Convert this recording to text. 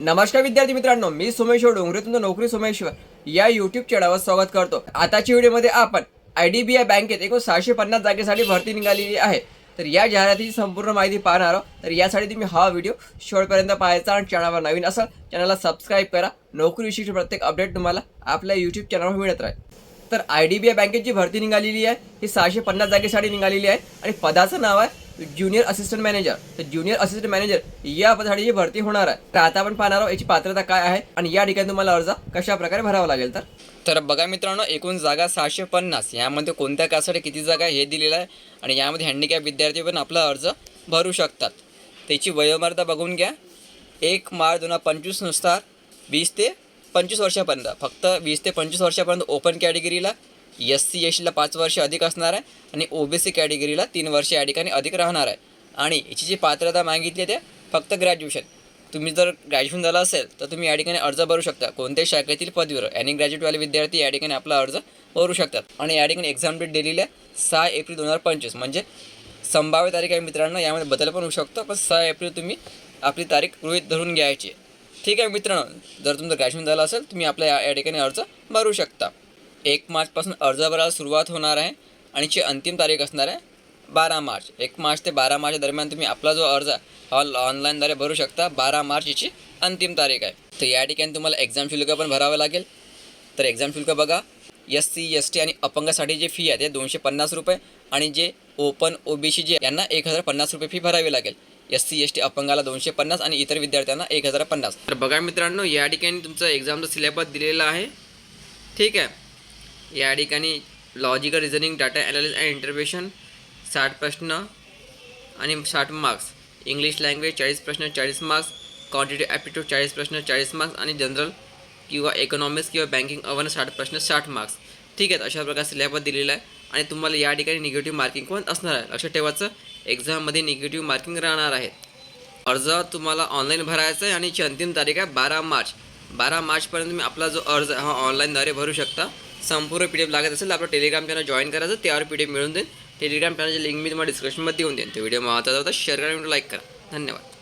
नमस्कार विद्यार्थी मित्रांनो मी सोमेश्वर डोंगरे तुमचं नोकरी सोमेश्वर. या युट्यूब चॅनलवर स्वागत करतो. आताच्या व्हिडिओमध्ये आपण आय डी बी आय बँकेत एकूण सहाशे पन्नास जागेसाठी भरती निघालेली आहे. तर या जाहिरातीची संपूर्ण माहिती पाहणार आहोत. तर यासाठी तुम्ही हा व्हिडिओ शेवटपर्यंत पाहायचा आणि चॅनलवर नवीन असाल चॅनलला सबस्क्राईब करा. नोकरी विषयीची प्रत्येक अपडेट तुम्हाला आपल्या युट्यूब चॅनलवर मिळत राहील. तर आय डी बी आय बँकेची भरती निघालेली आहे. ही सहाशे पन्नास जागेसाठी निघालेली आहे. आणि पदाचं नाव आहे ज्युनियर असिस्टंट मॅनेजर. तर ज्युनियर असिस्टंट मॅनेजर या पदासाठी जी भरती होणार आहे. तर आता आपण पाहणार आहोत याची पात्रता काय आहे आणि या ठिकाणी तुम्हाला अर्ज कशा प्रकारे भरावा लागेल तर? तर बघा मित्रांनो एकूण जागा सहाशे पन्नास. यामध्ये कोणत्या कासाठी किती जागा आहे हे दिलेलं आहे आणि यामध्ये हँडिकॅप विद्यार्थी पण आपला अर्ज भरू शकतात. त्याची वयोमर्यादा बघून घ्या. एक मार्च दोन हजार पंचवीसनुसार वीस ते पंचवीस वर्षापर्यंत. फक्त वीस ते पंचवीस वर्षापर्यंत ओपन कॅटेगरीला एस सी एस टीला पाच वर्ष अधिक असणार आहे आणि ओ बी सी कॅटेगरीला तीन वर्ष या ठिकाणी अधिक राहणार आहे. आणि याची जी पात्रता मागितली ते फक्त ग्रॅज्युएशन. तुम्ही जर ग्रॅज्युएशन झालं असेल तर तुम्ही या ठिकाणी अर्ज भरू शकता. कोणत्याही शाखेतील पदवीवर. आणि ग्रॅज्युएटवाले विद्यार्थी या ठिकाणी आपला अर्ज भरू शकतात. आणि या ठिकाणी एक्झाम डेट दिलेली आहे सहा एप्रिल दोन हजार पंचवीस. म्हणजे संभाव्य तारीख आहे मित्रांनो यामध्ये बदल पण होऊ शकतो. पण सहा एप्रिल तुम्ही आपली तारीख गृहित धरून घ्यायची ठीक आहे मित्रांनो जर तुमचं ग्रॅज्युएशन झालं असेल तुम्ही आपल्या या या ठिकाणी अर्ज भरू शकता. एक मार्चपासून अर्ज भरायला सुरुवात होणार आहे आणि ची अंतिम तारीख असणार आहे बारा मार्च. एक मार्च ते बारा मार्च दरम्यान तुम्ही आपला जो अर्ज आहे हा ऑनलाईनद्वारे भरू शकता. बारा मार्च याची अंतिम तारीख आहे. तर या ठिकाणी तुम्हाला एक्झाम शुल्क पण भरावं लागेल. तर एक्झाम शुल्क बघा. एस सी एस टी आणि अपंगासाठी जे फी आहे ते दोनशे पन्नास रुपये आणि जे ओपन ओ बी सी जे यांना एक हजार पन्नास रुपये फी भरावी लागेल. एस सी एस टी अपंगाला दोनशे पन्नास आणि इतर विद्यार्थ्यांना एक हजार पन्नास. तर बघा मित्रांनो या ठिकाणी तुमचं एक्झामचा सिलेबस दिलेला आहे. ठीक आहे? या ठिकाणी logical reasoning data analysis and interpretation साठ प्रश्न आणि साठ मार्क्स इंग्लिश लँग्वेज चाळीस प्रश्न चाळीस मार्क्स क्वांटिटी ॲप्टिट्यूड चाळीस प्रश्न चाळीस मार्क्स आणि जनरल किंवा इकॉनॉमिक्स किंवा बँकिंग अवन साठ प्रश्न साठ मार्क्स ठीक आहेत अशा प्रकारे सिलेबस दिलेला आहे. आणि तुम्हाला या ठिकाणी निगेटिव्ह मार्किंग पण असणार आहे. लक्षात ठेवायचं एक्झाममध्ये निगेटिव्ह मार्किंग राहणार आहे. अर्ज तुम्हाला ऑनलाईन भरायचा आहे आणि याची अंतिम तारीख आहे बारा मार्च. बारा मार्चपर्यंत तुम्ही आपला जो अर्ज हा ऑनलाईनद्वारे भरू शकता. संपूर्ण पी डी एफ लागत असेल तर आपलं टेलिग्राम चॅनल जॉईन करायचं त्यावर पी डी एफ मिळून देईल टेलिग्राम चॅनलची लिंक मी तुम्हाला डिस्क्रिप्शनमध्ये देऊन देईन. तो व्हिडिओ महत्त्वाचा होता शेअर करा लाईक करा. धन्यवाद.